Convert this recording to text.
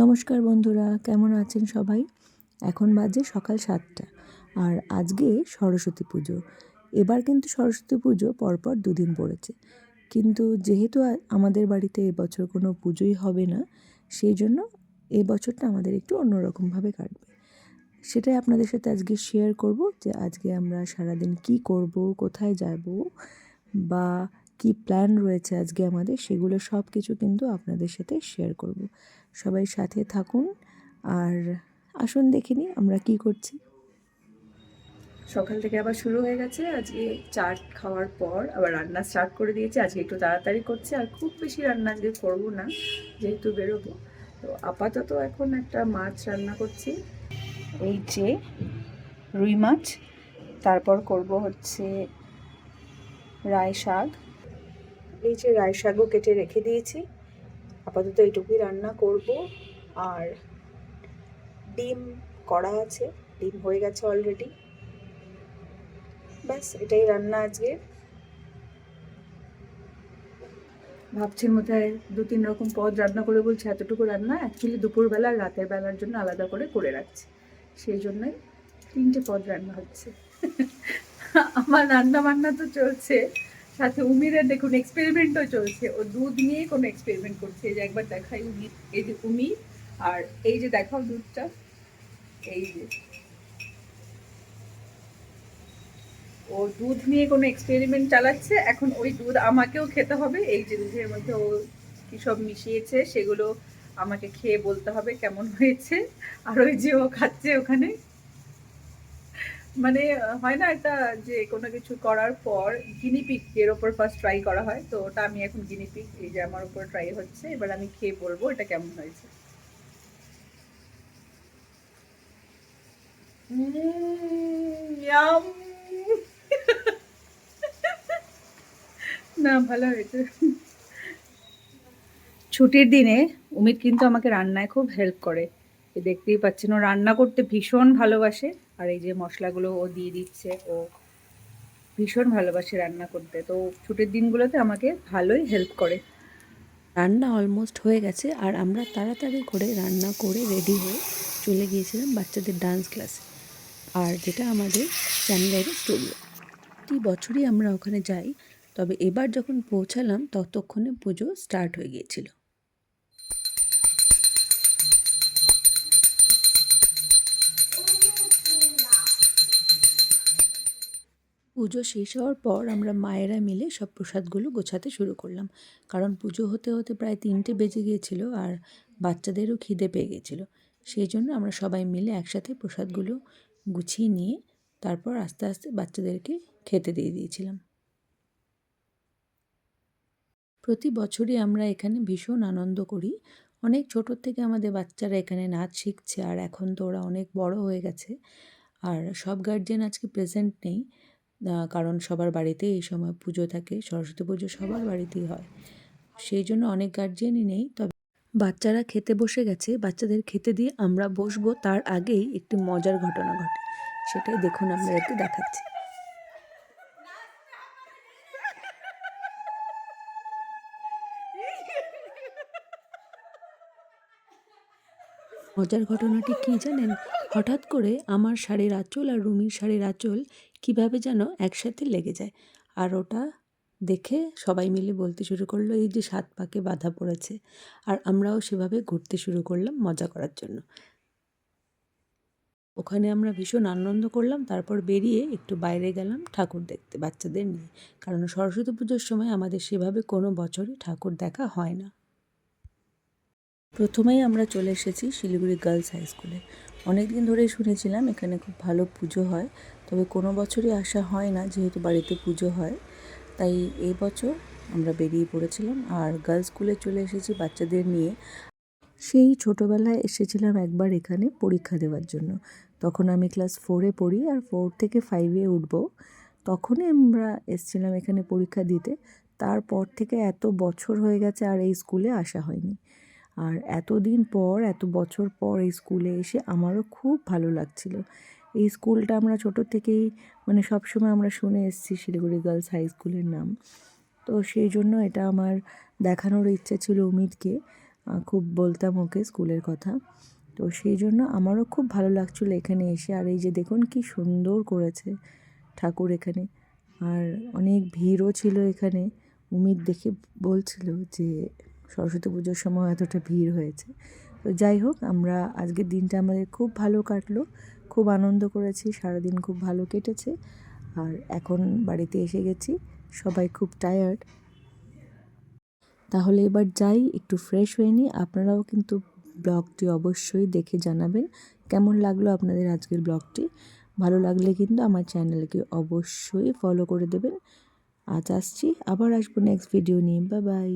নমস্কার বন্ধুরা, কেমন আছেন সবাই? এখন বাজে সকাল সাতটা, আর আজকে সরস্বতী পুজো। এবার কিন্তু সরস্বতী পুজো পরপর দুদিন পড়েছে। কিন্তু যেহেতু আমাদের বাড়িতে এবছর কোনো পুজোই হবে না, সেই জন্য এই বছরটা আমাদের একটু অন্যরকমভাবে কাটবে। সেটাই আপনাদের সাথে আজকে শেয়ার করব যে আজকে আমরা সারাদিন কি করব, কোথায় যাব, বা কি প্ল্যান রয়েছে আজকে আমাদের, সেগুলো সব কিছু কিন্তু আপনাদের সাথে শেয়ার করব। সবাই সাথে থাকুন। আর আসুন, দেখে নিই আমরা কি করছি। সকাল থেকে আবার শুরু হয়ে গেছে। আজকে চাট খাওয়ার পর আবার রান্না স্টার্ট করে দিয়েছি। আজকে একটু তাড়াতাড়ি করছি। আর খুব বেশি রান্না আজকে করব না, যেহেতু বেরোবো। তো আপাতত এখন একটা মাছ রান্না করছি। এই যে রুই মাছ, তারপর করব হচ্ছে রায় শাক এই যে রায় শাকও কেটে রেখে দিয়েছি। আপাতত এইটুকুই রান্না করব। আর ডিম করা আছে, ডিম হয়ে গেছে অলরেডি ব্যাস, এটাই রান্না আজকে। ভাবছি মধ্যে দু তিন রকম পদ রান্না করে বলছি, এতটুকু রান্না অ্যাকচুয়ালি দুপুরবেলা আর রাতের বেলার জন্য আলাদা করে করে রাখছি। সেই জন্যই তিনটে পদ রান্না হচ্ছে। আমার রান্না বান্না তো চলছে। সাথে উমিরের দেখুন এক্সপেরিমেন্টও চলছে। ও দুধ নিয়ে কোনো এক্সপেরিমেন্ট করছে। এই যে একবার দেখাই উমি এই যে উমি আর এই যে দেখাও দুধটা। এই যে। ও দুধ নিয়ে কোনো এক্সপেরিমেন্ট চালাচ্ছে। এখন ওই দুধ আমাকেও খেতে হবে। এই যে দুধের মধ্যে ও কী সব মিশিয়েছে, সেগুলো আমাকে খেয়ে বলতে হবে কেমন হয়েছে। আর ওই যে ও খাচ্ছে ওখানে। মানে হয় না একটা যে কোনো কিছু করার পর গিনিপিক এর ওপর ফার্স্ট ট্রাই করা হয়। তো ওটা আমি এখন গিনিপিক এই যে আমার উপর ট্রাই হচ্ছে, এবার আমি খেয়ে বলব এটা কেমন হয়েছে। না, ভালো হয়েছে। ছুটির দিনে উমিত কিন্তু আমাকে রান্নায় খুব হেল্প করে। দেখতেই পাচ্ছেন, ও রান্না করতে ভীষণ ভালোবাসে। আর এই যে মশলাগুলো ও দিয়ে দিচ্ছে, ও ভীষণ ভালোবাসে রান্না করতে। তো ছুটির দিনগুলোতে আমাকে ভালোই হেল্প করে। রান্না অলমোস্ট হয়ে গেছে, আর আমরা তাড়াতাড়ি করে রান্না করে রেডি হয়ে চলে গিয়েছিলাম বাচ্চাদের ডান্স ক্লাসে আর যেটা আমাদের চ্যানেলের স্টুডিও প্রতি বছরই আমরা ওখানে যাই, তবে এবার যখন পৌঁছালাম, ততক্ষণে পুজো স্টার্ট হয়ে গিয়েছিল। পুজো শেষ হওয়ার পর আমরা মায়েরা মিলে সব প্রসাদগুলো গোছাতে শুরু করলাম। কারণ পুজো হতে হতে প্রায় তিনটে বেজে গিয়েছিল আর বাচ্চাদেরও খিদে পেয়ে গেছিল সেই জন্য আমরা সবাই মিলে একসাথে প্রসাদগুলো গুছিয়ে নিয়ে তারপর আস্তে আস্তে বাচ্চাদেরকে খেতে দিয়ে দিয়েছিলাম। প্রতি বছরই আমরা এখানে ভীষণ আনন্দ করি। অনেক ছোটোর থেকে আমাদের বাচ্চারা এখানে নাচ শিখছে আর এখন তো ওরা অনেক বড় হয়ে গেছে। আর সব গার্জেন আজকে প্রেজেন্ট নেই। কারণ সবার বাড়িতে এই সময় পুজো থাকে, সরস্বতী পুজো সবার বাড়িতেই হয়। সেই জন্য অনেক গার্জেনই নেই, তবে বাচ্চারা খেতে বসে গেছে, বাচ্চাদের খেতে দিয়ে আমরা বসবো, তার আগেই একটি মজার ঘটনা ঘটে। সেটাই দেখুন আপনাদেরকে দেখাচ্ছি। মজার ঘটনাটি কি জানেন? হঠাৎ করে আমার শাড়ির আঁচল আর রুমির শাড়ির আঁচল কীভাবে যেন একসাথে লেগে যায়। আর ওটা দেখে সবাই মিলে বলতে শুরু করল, এই যে সাত পাকে বাধা পড়েছে। আর আমরাও সেভাবে ঘুরতে শুরু করলাম মজা করার জন্য। ওখানে আমরা ভীষণ আনন্দ করলাম, তারপর বেরিয়ে একটু বাইরে গেলাম ঠাকুর দেখতে বাচ্চাদের নিয়ে। কারণ সরস্বতী পুজোর সময় আমাদের সেভাবে কোনো বছরই ঠাকুর দেখা হয় না। প্রথমেই আমরা চলে এসেছি শিলিগুড়ি গার্লস হাই স্কুলে। অনেক দিন ধরেই শুনেছিলাম এখানে খুব ভালো পুজো হয়, তবে কোনো বছরই আসা হয় না যেহেতু বাড়িতে পুজো হয়। তাই এই বছর আমরা বেরিয়ে পড়েছিলাম আর গার্লস স্কুলে চলে এসেছি বাচ্চাদের নিয়ে। সেই ছোটোবেলায় এসেছিলাম একবার এখানে পরীক্ষা দেওয়ার জন্য। তখন আমি ক্লাস ফোরে পড়ি আর ফোর থেকে ফাইভে উঠবো। তখনই আমরা এসেছিলাম এখানে পরীক্ষা দিতে। তারপর থেকে এত বছর হয়ে গেছে আর এই স্কুলে আসা হয়নি। আর এতদিন পর, এত বছর পর এই স্কুলে এসে আমারও খুব ভালো লাগছিল। এই স্কুলটা আমরা ছোটো থেকেই মানে সবসময় আমরা শুনে এসেছি শিলিগুড়ি গার্লস হাই স্কুলের নাম। তো সেই জন্য এটা আমার দেখানোর ইচ্ছে ছিল উমিদকে খুব বলতাম ওকে স্কুলের কথা। তো সেই জন্য আমারও খুব ভালো লাগছিল এখানে এসে। আর এই যে দেখুন কি সুন্দর করেছে ঠাকুর এখানে। আর অনেক ভিড়ও ছিল এখানে। উমিদ দেখে বলছিল যে সরস্বতী পুজোর সময় এতটা ভিড় হয়েছে। তো যাই হোক, আমরা আজকের দিনটা আমাদের খুব ভালো কাটলো। খুব আনন্দ করেছি, সারাদিন খুব ভালো কেটেছে। আর এখন বাড়িতে এসে গেছি, সবাই খুব টায়ার্ড তাহলে এবার যাই, একটু ফ্রেশ হয়ে নিই। আপনারাও কিন্তু ব্লগটি অবশ্যই দেখে জানাবেন, কেমন লাগল আপনাদের আজকের ব্লগটি? ভালো লাগলে কিন্তু আমার চ্যানেলকে অবশ্যই ফলো করে দেবেন। আজ আসছি, আবার আসব নেক্সট ভিডিও নিয়ে। Bye bye